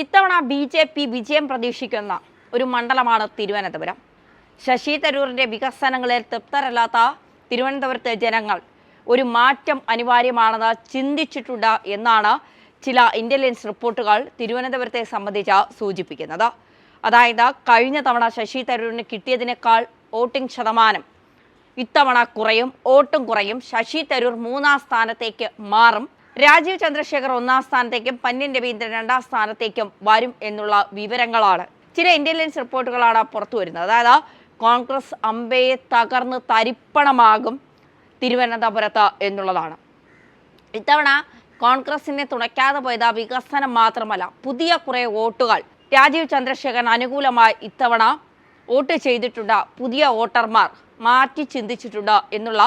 ഇത്തവണ B J P വിജയം പ്രതീക്ഷിക്കുന്ന ഒരു മണ്ഡലമാണ് തിരുവനന്തപുരം. ശശി തരൂറിന്റെ വികസനങ്ങളിൽ തൃപ്തരല്ലാത്ത തിരുവനന്തപുരത്തെ ജനങ്ങൾ ഒരു മാറ്റം അനിവാര്യമാണെന്ന് ചിന്തിച്ചിട്ടുണ്ട് എന്നാണ് ചില ഇന്റലിജൻസ് റിപ്പോർട്ടുകൾ തിരുവനന്തപുരത്തെ സംബന്ധിച്ച് സൂചിപ്പിക്കുന്നത്. അതായത് കഴിഞ്ഞ തവണ ശശി തരൂരിന് കിട്ടിയതിനേക്കാൾ വോട്ടിംഗ് ശതമാനം ഇത്തവണ കുറയും വോട്ടും കുറയും. ശശി തരൂർ മൂന്നാം സ്ഥാനത്തേക്ക് മാറും. രാജീവ് ചന്ദ്രശേഖർ ഒന്നാം സ്ഥാനത്തേക്കും പന്യൻ രവീന്ദ്രൻ രണ്ടാം സ്ഥാനത്തേക്കും വരും എന്നുള്ള വിവരങ്ങളാണ്. ചില ഇന്റലിജൻസ് റിപ്പോർട്ടുകളാണ് പുറത്തു വരുന്നത്. അതായത് കോൺഗ്രസ് അമ്പയെ തകർന്ന് തരിപ്പണമാകും തിരുവനന്തപുരത്ത് എന്നുള്ളതാണ്. ഇത്തവണ കോൺഗ്രസിനെ തുണയ്ക്കാതെ പോയത് വികസനം മാത്രമല്ല പുതിയ കുറേ വോട്ടുകൾ. രാജീവ് ചന്ദ്രശേഖരൻ അനുകൂലമായി ഇത്തവണ വോട്ട് ചെയ്തിട്ടുണ്ട്. പുതിയ വോട്ടർമാർ മാറ്റി ചിന്തിച്ചിട്ടുണ്ട് എന്നുള്ള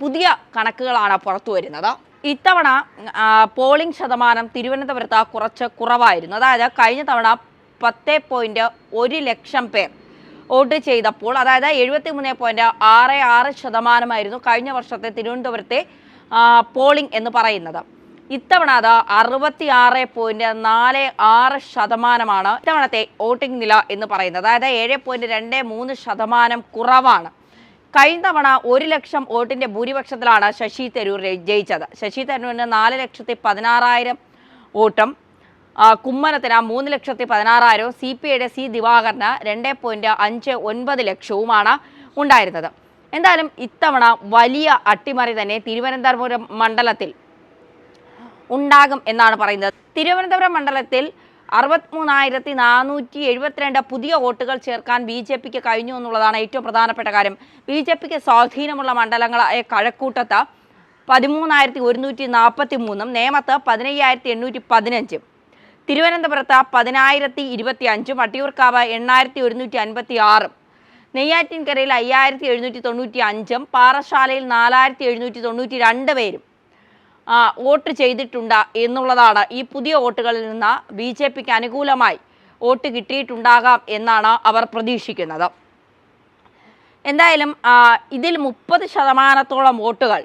പുതിയ കണക്കുകളാണ് പുറത്തു വരുന്നത്. ഇത്തവണ പോളിംഗ് ശതമാനം തിരുവനന്തപുരത്ത് കുറച്ച് കുറവായിരുന്നു. അതായത് കഴിഞ്ഞ തവണ പത്ത് പോയിന്റ് ഒരു ലക്ഷം പേർ വോട്ട് ചെയ്തപ്പോൾ അതായത് എഴുപത്തി മൂന്ന് പോയിന്റ് ആറ് ആറ് ശതമാനമായിരുന്നു കഴിഞ്ഞ വർഷത്തെ തിരുവനന്തപുരത്തെ പോളിംഗ് എന്ന് പറയുന്നത്. ഇത്തവണ അത് അറുപത്തി ആറ് പോയിന്റ് നാല് ആറ് ശതമാനമാണ് ഇത്തവണത്തെ വോട്ടിംഗ് നില എന്ന് പറയുന്നത്. അതായത് ഏഴ് പോയിന്റ് രണ്ട് മൂന്ന് ശതമാനം കുറവാണ്. കഴിഞ്ഞ തവണ ഒരു ലക്ഷം വോട്ടിന്റെ ഭൂരിപക്ഷത്തിലാണ് ശശി തരൂർ ജയിച്ചത്. ശശി തരൂരിന് നാല് ലക്ഷത്തി പതിനാറായിരം വോട്ടും കുമ്മനത്തിന് മൂന്ന് ലക്ഷത്തി പതിനാറായിരവും സി പി ഐയുടെ സി ദിവാകരന് രണ്ട് പോയിന്റ് അഞ്ച് ഒൻപത് ലക്ഷവുമാണ് ഉണ്ടായിരുന്നത്. എന്തായാലും ഇത്തവണ വലിയ അട്ടിമറി തന്നെ തിരുവനന്തപുരം മണ്ഡലത്തിൽ ഉണ്ടാകും എന്നാണ് പറയുന്നത്. തിരുവനന്തപുരം മണ്ഡലത്തിൽ അറുപത്തിമൂന്നായിരത്തി നാനൂറ്റി എഴുപത്തിരണ്ട് പുതിയ വോട്ടുകൾ ചേർക്കാൻ ബി ജെ പിക്ക് കഴിഞ്ഞു എന്നുള്ളതാണ് ഏറ്റവും പ്രധാനപ്പെട്ട കാര്യം. ബി ജെ പിക്ക് സ്വാധീനമുള്ള മണ്ഡലങ്ങളായ കഴക്കൂട്ടത്ത് പതിമൂന്നായിരത്തി ഒരുന്നൂറ്റി നാൽപ്പത്തി മൂന്നും നേമത്ത് പതിനയ്യായിരത്തി എണ്ണൂറ്റി പതിനഞ്ചും തിരുവനന്തപുരത്ത് പതിനായിരത്തി ഇരുപത്തി അഞ്ചും വട്ടിയൂർക്കാവ് എണ്ണായിരത്തി ഒരുന്നൂറ്റി അൻപത്തി ആറും നെയ്യാറ്റിൻകരയിൽ അയ്യായിരത്തി എഴുന്നൂറ്റി തൊണ്ണൂറ്റി അഞ്ചും പാറശാലയിൽ നാലായിരത്തി എഴുന്നൂറ്റി തൊണ്ണൂറ്റി രണ്ട് പേരും വോട്ട് ചെയ്തിട്ടുണ്ട് എന്നുള്ളതാണ്. ഈ പുതിയ വോട്ടുകളിൽ നിന്ന് ബി ജെ പിക്ക് അനുകൂലമായി വോട്ട് കിട്ടിയിട്ടുണ്ടാകാം എന്നാണ് അവർ പ്രതീക്ഷിക്കുന്നത്. എന്തായാലും ഇതിൽ മുപ്പത് ശതമാനത്തോളം വോട്ടുകൾ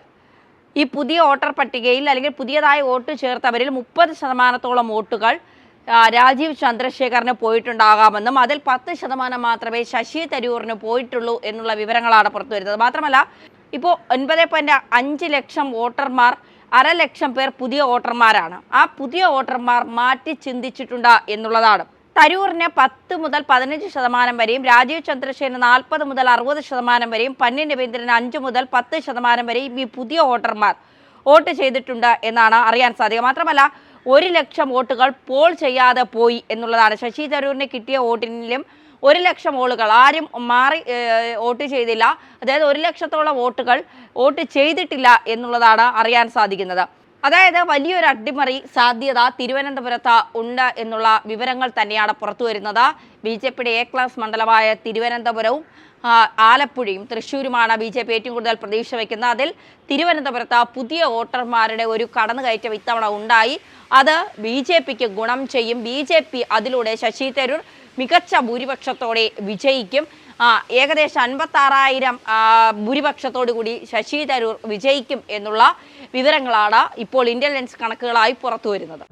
ഈ പുതിയ വോട്ടർ പട്ടികയിൽ അല്ലെങ്കിൽ പുതിയതായി വോട്ട് ചേർത്തവരിൽ മുപ്പത് ശതമാനത്തോളം വോട്ടുകൾ രാജീവ് ചന്ദ്രശേഖറിന് പോയിട്ടുണ്ടാകാമെന്നും അതിൽ പത്ത് ശതമാനം മാത്രമേ ശശി തരൂറിന് പോയിട്ടുള്ളൂ എന്നുള്ള വിവരങ്ങളാണ് പുറത്തു വരുന്നത് മാത്രമല്ല ഇപ്പോൾ ഒൻപത് പോയിന്റ് അഞ്ച് ലക്ഷം വോട്ടർമാർ അര ലക്ഷം പേർ പുതിയ വോട്ടർമാരാണ്. ആ പുതിയ വോട്ടർമാർ മാറ്റി ചിന്തിച്ചിട്ടുണ്ട് എന്നുള്ളതാണ്. തരൂറിന് പത്ത് മുതൽ പതിനഞ്ച് ശതമാനം വരെയും രാജീവ് ചന്ദ്രശേഖരന് നാൽപ്പത് മുതൽ അറുപത് ശതമാനം വരെയും പന്നി രവീന്ദ്രന് അഞ്ച് മുതൽ പത്ത് ശതമാനം വരെയും ഈ പുതിയ വോട്ടർമാർ വോട്ട് ചെയ്തിട്ടുണ്ട് എന്നാണ് അറിയാൻ സാധിക്കുക. മാത്രമല്ല ഒരു ലക്ഷം വോട്ടുകൾ പോൾ ചെയ്യാതെ പോയി എന്നുള്ളതാണ്. ശശി തരൂരിന് കിട്ടിയ വോട്ടിലും ഒരു ലക്ഷം വോട്ടുകൾ. ആരും മാറി വോട്ട് ചെയ്തില്ല. അതായത് ഒരു ലക്ഷത്തോളം വോട്ടുകൾ വോട്ട് ചെയ്തിട്ടില്ല എന്നുള്ളതാണ് അറിയാൻ സാധിക്കുന്നത്. അതായത് വലിയൊരു അട്ടിമറി സാധ്യത തിരുവനന്തപുരത്ത് ഉണ്ട് എന്നുള്ള വിവരങ്ങൾ തന്നെയാണ് പുറത്തു വരുന്നത്. ബി ജെ പിയുടെ എ ക്ലാസ് മണ്ഡലമായ തിരുവനന്തപുരവും ആലപ്പുഴയും തൃശ്ശൂരുമാണ് ബി ജെ പി ഏറ്റവും കൂടുതൽ പ്രതീക്ഷ വയ്ക്കുന്നത്. അതിൽ തിരുവനന്തപുരത്ത് പുതിയ വോട്ടർമാരുടെ ഒരു കടന്നുകയറ്റം ഇത്തവണ ഉണ്ടായി. അത് ബി ജെ പിക്ക് ഗുണം ചെയ്യും. ബി ജെ പി അതിലൂടെ ശശി തരൂർ മികച്ച ഭൂരിപക്ഷത്തോടെ വിജയിക്കും. ഏകദേശം അൻപത്താറായിരം ഭൂരിപക്ഷത്തോടു കൂടി ശശി തരൂർ വിജയിക്കും എന്നുള്ള വിവരങ്ങളാണ് ഇപ്പോൾ ഇന്റലിജൻസ് കണക്കുകളായി പുറത്തു വരുന്നത്